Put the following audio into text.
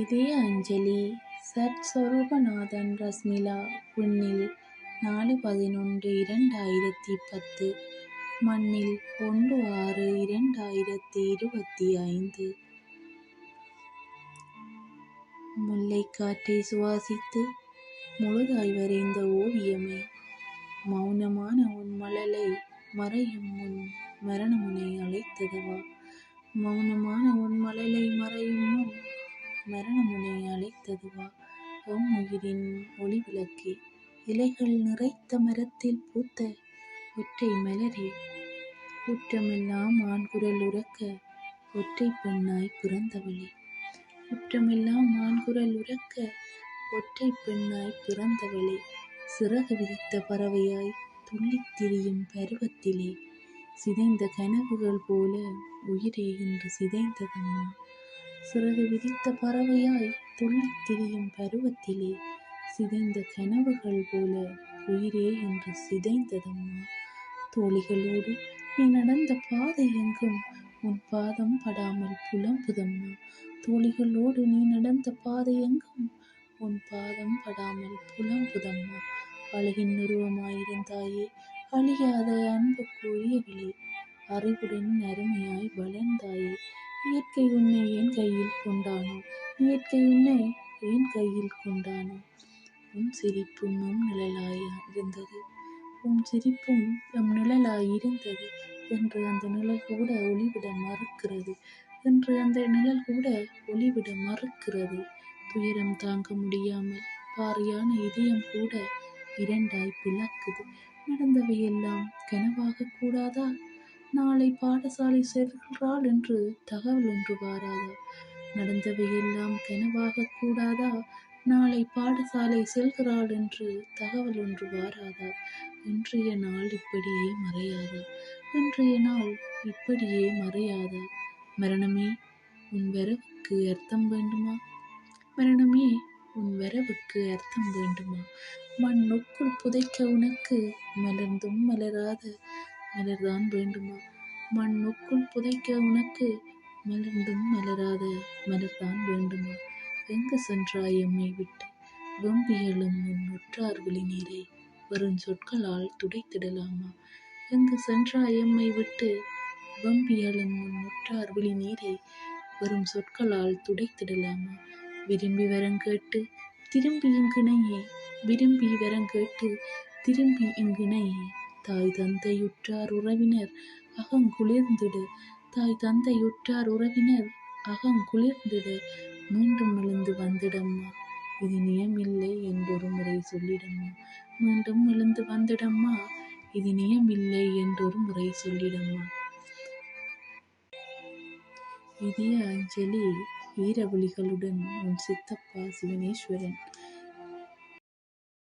இதய அஞ்சலி சத்ஸ்வரூபநாதன் ரஸ்மிலா விண்ணில் நாலு பதினொன்று இரண்டாயிரத்தி பத்து மண்ணில் ஒன்று ஆறு இரண்டாயிரத்தி இருபத்தி ஐந்து. முல்லைக்காற்றை சுவாசித்து முழுதாய் வரைந்த ஓவியமே மௌனமான உன் மழலை மறையும் முன் மரணமுனை அழைத்ததுவா? மௌனமான உன் மழலை மறையும் முன் மரணமுனை அழைத்ததுவா எம் உயிரின் ஒளி விளக்கே இலைகள் நிறைத்த மரத்தில் பூத்த ஒற்றை மலரே. குற்றமெல்லாம் ஆண்குரல் உறக்க ஒற்றை பெண்ணாய் பிறந்தவளே. குற்றமெல்லாம் ஆண்குரல் உறக்க ஒற்றை பெண்ணாய் பிறந்தவளே. சிறகு விரித்த பறவையாய் துள்ளித் திரியும் பருவத்திலே சிதைந்த கனவுகள் போல உயிரே இன்று சிதைந்ததம்மா? சிறகு விரித்த பறவையாய் துள்ளித் திரியும் பருவத்திலே சிதைந்த கனவுகள் போல உயிரே என்று சிதைந்ததம்மா. தோழிகளோடு நீ நடந்த பாதை எங்கும் உன் பாதம் படாமல் புலம்புதம்மா. தோழிகளோடு நீ நடந்த பாதை எங்கும் உன் பாதம் படாமல் புலம்புதம்மா. அழகின் உருவமாயிருந்தாயே அழியாத அன்புக்குரியவளே அறிவுடன் அருமையாய் வள இயற்கை உன்னை என் கையில் கொண்டானோ? இயற்கை உன்னை என் கையில் கொண்டானோ? உன் சிரிப்பும் நம் நிழலாய் இருந்தது. உன் சிரிப்பும் நம் நிழலாய் இருந்தது என்று அந்த நிழல் கூட ஒளிவிட மறுக்கிறது. என்று அந்த நிழல் கூட ஒளிவிட மறுக்கிறது. துயரம் தாங்க முடியாமல் பாரியான இதயம் கூட இரண்டாய் பிளக்குது. நடந்தவையெல்லாம் கனவாக கூடாதா? நாளை பாடசாலை செல்கிறாள் என்று தகவல் ஒன்று வாராதா? நடந்தவையெல்லாம் கனவாக கூடாதா? நாளை பாடசாலை செல்கிறாள் என்று தகவல் ஒன்று வாராதா? இன்றைய நாள் இப்படியே மறையாதா? இன்றைய நாள் இப்படியே மறையாதா? மரணமே உன் வரவுக்கு அர்த்தம் வேண்டுமா? மரணமே உன் வரவுக்கு அர்த்தம் வேண்டுமா? மண்ணுக்குள் புதைக்க உனக்கு மலர்ந்தும் மலராத. மலர்தான் வேண்டுமா? மண்ணுக்குள் புதைக்க உனக்கு மலர்ந்தும் மலராத மலர்தான் வேண்டுமா? எங்கு சென்றாய் எம்மை விட்டு? வெம்பியலும் உன் உற்றார் விழிநீரை நீரை சொற்களால் துடைத்திடலாமா? எங்கு சென்றாய் எம்மை விட்டு? வெம்பியலும் உன் உற்றார் விழிநீரை நீரை சொற்களால் துடைத்திடலாமா? விரும்பி வரங்கேட்டு திரும்பி இங்கிணையே. விரும்பி வரங்கேட்டு திரும்பி இங்கிணையே. தாய் தந்தையுற்றார் உறவினர் அகங்குளிர்ந்திட. தாய் தந்தையுற்றார் உறவினர் அகங்குளிர்ந்திட. மீண்டும் எழுந்து வந்திடம்மா. இது நியமில்லை என்றொரு முறை சொல்லிடம்மா. மீண்டும் எழுந்து வந்திடம்மா. இது நியமில்லை என்றொரு முறை சொல்லிடம்மா. இதய அஞ்சலி ஈரவழிகளுடன் உன் சித்தப்பா சிவனேஸ்வரன்.